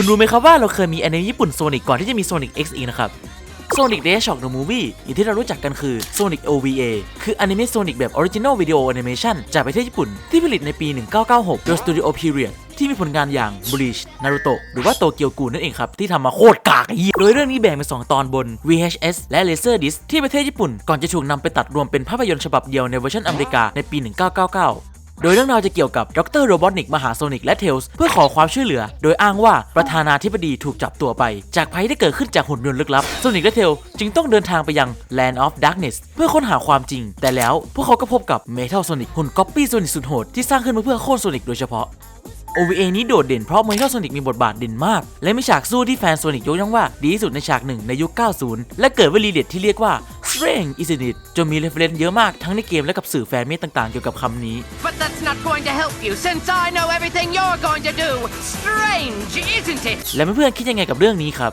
คุณรู้ไหมครับว่าเราเคยมีแอนิเมะญี่ปุ่นโซนิกก่อนที่จะมีโซนิก X อีกนะครับ Sonic the Hedgehog the Movie อย่างที่เรารู้จักกันคือ Sonic OVA คืออนิเมะโซนิกแบบ Original Video Animation จากประเทศญี่ปุ่น ที่ผลิตในปี 1996 โดย Studio Period ที่มีผลงานอย่าง Bleach Naruto หรือว่าโตเกียวกูนั่นเองครับ ที่ทำมาโคตรกากอีโดยเรื่องนี้แบ่งเป็น 2 ตอนบน VHS และ Laserdisc ที่ประเทศญี่ปุ่น ก่อนจะถูกนำไปตัดรวมเป็นภาพยนตร์ฉบับเดียวในเวอร์ชันอเมริกาในปี 1999 โดยเรื่องราวจะเกี่ยวกับดรโรบอทนิกมหาโซนิกและเทลส์เพื่อขอความช่วยเหลือ โดยอ้างว่าประธานาธิบดีถูกจับตัวไป จากภัยที่เกิดขึ้นจากหุ่นยนต์ลึกลับโซนิกและเทลจึงต้องเดินทางไปยัง Land of Darkness เพื่อค้นหาความจริง แต่แล้วพวกเขาก็พบกับ Metal Sonic หุ่นก๊อปปี้โซนิกสุดโหดที่สร้างขึ้นมาเพื่อโค่นโซนิกโดยเฉพาะ OVA นี้โดดเด่นเพราะ Metal Sonic มีบทบาทเด่นมาก และมีฉากสู้ที่แฟนโซนิกยกย่องว่าดีที่สุดในฉากหนึ่งในยุค 90 และเกิดวลีเด็ดที่เรียกว่า Strange isn't it จนมีเรฟเฟรนซ์เยอะมากทั้งในเกมและกับสื่อแฟนเมตต่างๆ เกี่ยวกับคำนี้ But that's not going to help you since I know everything you're going to do. Strange, isn't it? และเพื่อนๆคิดยังไงกับเรื่องนี้ครับ